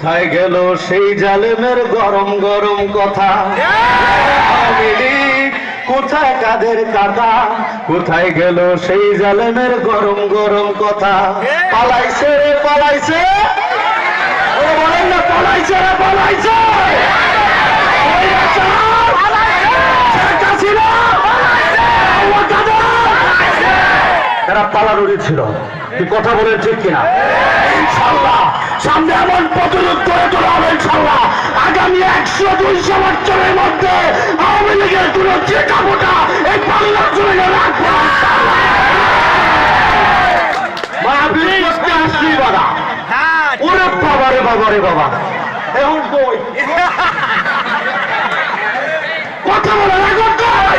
কোথায় গেল সেই জালেমের গরম গরম কথা? কোথায় কাদের কাটা? কোথায় গেল সেই জালেমের গরম গরম কথা? পালাইছে রে, পালাইছে। বলেন না, পালাইছে রে, পালাইছে। শেখ হাসিনা! আল্লাহ কাদের! এরা পালানোরই ছিল। কথা বলেন ঠিক কিনা? ইনশাল্লাহ। সামনে এমন প্রতিরোধ করে তোলা হবে ইনশাল্লাহ আগামী একশো দুইশো বছরের মধ্যে আওয়ামী লীগের কোন চেকাবোটা এই বাংলা চলে যাবে মাহবিল করতে বাবা ওরে বাবা রে বাবা রে বাবা। এখন কই? কথা বলে এখন কই?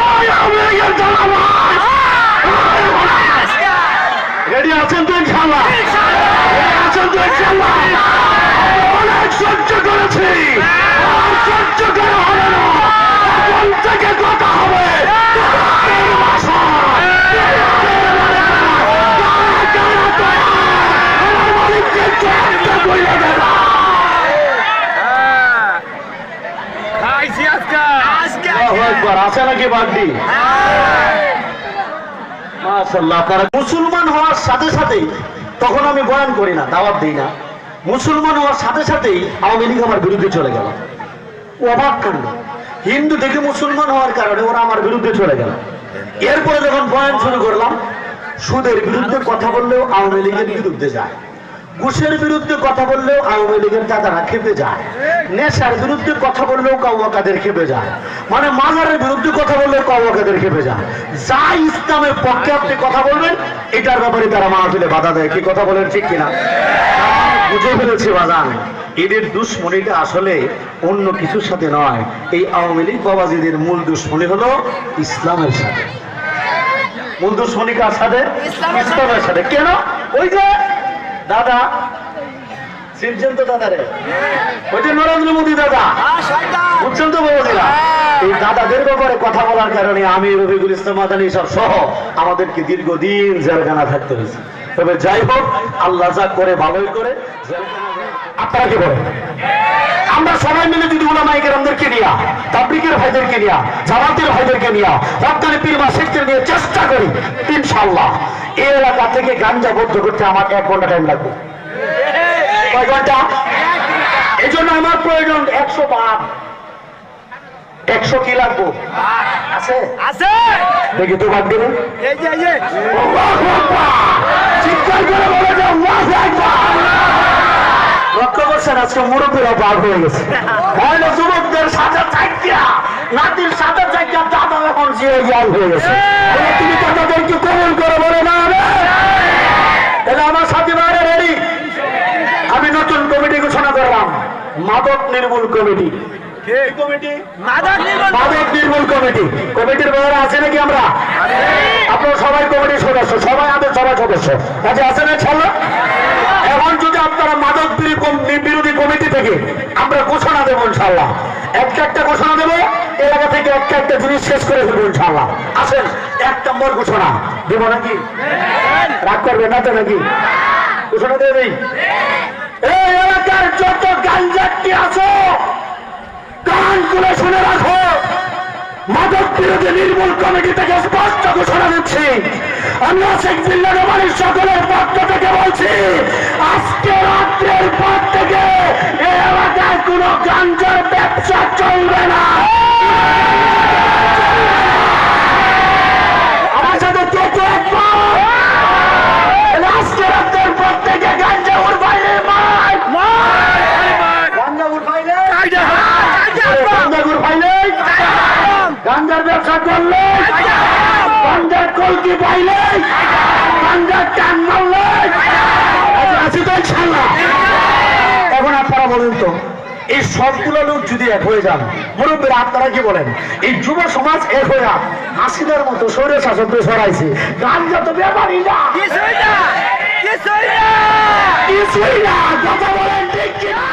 আওয়ামী লীগের জ্বালাবাজ! রেডি আছেন তো ইনশাল্লাহ রেডি আছেন তো ইনশাল্লাহ অনেক সহ্য করেছি। আর সহ্য করা হবে না। এখন থেকে কথা তারা তারা, আছে নাকি বাগদি মাশাআল্লাহ আপনারা মুসলমান হওয়ার সাথে সাথেই তখন আমি বয়ান করি না, দাওয়াত দিই না। মুসলমান হওয়ার সাথে সাথেই আওয়ামী লীগ আমার বিরুদ্ধে চলে গেল। অবাক কাণ্ড হিন্দু থেকে মুসলমান হওয়ার কারণে ওরা আমার বিরুদ্ধে চলে গেল। এরপরে যখন বয়ান শুরু করলাম, সুদের বিরুদ্ধে কথা বললেও আওয়ামী লীগের বিরুদ্ধে যায়। ঘুষের বিরুদ্ধে কথা বললেও আওয়ামী লীগের দাদারা খেপে যায়। নেশার বিরুদ্ধে কথা বললেও কাউয়া কাদের খেপে যায়। মানে মাজারের বিরুদ্ধে কথা বললেও কাউয়া কাদের খেপে যায়। যা ইসলামের পক্ষে আপনি কথা বলবেন এটার ব্যাপারে তারা মাহফিলে বাধা দেয়। কি কথা বলেন ঠিক কিনা? বুঝে ফেলেছি বাজান। এদের দুশ্মনীটা আসলে অন্য কিছুর সাথে নয়। এই আওয়ামী লীগ বাবাজিদের মূল দুশ্মনী হলো ইসলামের সাথে। মূল দুশ্মনী কার সাথে। ইসলামের সাথে। কেন? ওই যে দাদা চিনছেন তো দাদা রে ওই যে নরেন্দ্র মোদী দাদা। বুঝছেন তো বাবাজিরা এই দাদাদের ব্যাপারে কথা বলার কারণে আমি ইসলাম মাদানী সব সহ আমাদেরকে দীর্ঘদিন জেলখানা থাকতে হয়েছে। তবে যাই হোক আল্লাহ যা করে ভালোই করে আপনারা কি বলেন? আমরা সবাই মিলে যদি উলামাইকের আমাদেরকে নিয়া তাবলিকের ভাইদেরকে নিয়া জামাতের ভাইদেরকে নিয়া রপ্তানি পীরমা শেখদের নিয়ে চেষ্টা করি ইনশাল্লাহ এই এলাকা থেকে গাঞ্জা বদ্ধ করতে আমার এক ঘণ্টা টাইম লাগবে। কয় ঘণ্টা। এই জন্য আমার প্রয়োজন একশো বার একশো কি লাগবো? আছে। দেখি তো বাদ দেবে চিৎকার করে বলে যে আল্লাহু লক্ষ্য করছেন আজকে মুরব্বীরা বার হয়ে গেছে। যুবকদের নাতির দাদা এখন জিয়ে হয়ে তুমি দাদাদেরকে কবুল করে বলে না রে? তাহলে আমার সাথী বাইরে রেডি আমি নতুন কমিটি ঘোষণা করলাম মাদক নির্মূল কমিটি। মাদক নির্মূল কমিটি। কমিটির ব্যাপারে আছে নাকি আমরা? আপনারা সবাই কমিটির সদস্য সবাই আমাদের সবাই সদস্য। কাজে আছে না ছাড়লো এখন যদি আপনারা মাদক বিরোধী বিরোধী কমিটি থেকে আমরা ঘোষণা দেবো ইনশাল্লাহ একটা একটা ঘোষণা দেবো এলাকা থেকে একটা একটা জিনিস শেষ করে ফেলব ইনশাল্লাহ আসেন এক নম্বর ঘোষণা। দেবো নাকি? রাগ করবে না তো নাকি? ঘোষণা দিয়ে দিই এই এলাকার যত গাঞ্জাটি আছো খুলে শুনে রাখো। মাদক বিরোধী নির্মূল কমিটি থেকে স্পষ্ট ঘোষণা দিচ্ছি। আমি শেখ জিল্লা রহমানের সকলের পক্ষ থেকে বলছি, আজকে রাত্রের পর থেকে এ এলাকায় কোনো গাঞ্জার ব্যবসা চলবে না আমার সাথে কে কে একমত? আজকে রাত্রের পর থেকে গাঞ্জা ওর বাইরে মার গাঞ্জা ওর বাইরে গাঞ্জাগুর পাইলে গাঞ্জার ব্যবসা করলে গাঞ্জার কলকি পাইলে গাঞ্জার টান মারলে। আচ্ছা, আছি তো ইনশাল্লাহ। এখন আপনারা বলুন তো এই সবগুলো লোক যদি এক হয়ে যান মুরব্বীরা আপনারা কি বলেন? এই যুব সমাজ এক হয়ে যান হাসিনার মতো শরীর শাসক সরাইছে গাঞ্জা তো ব্যাপারই না। কিছুই না কথা বলেন ঠিক কিনা।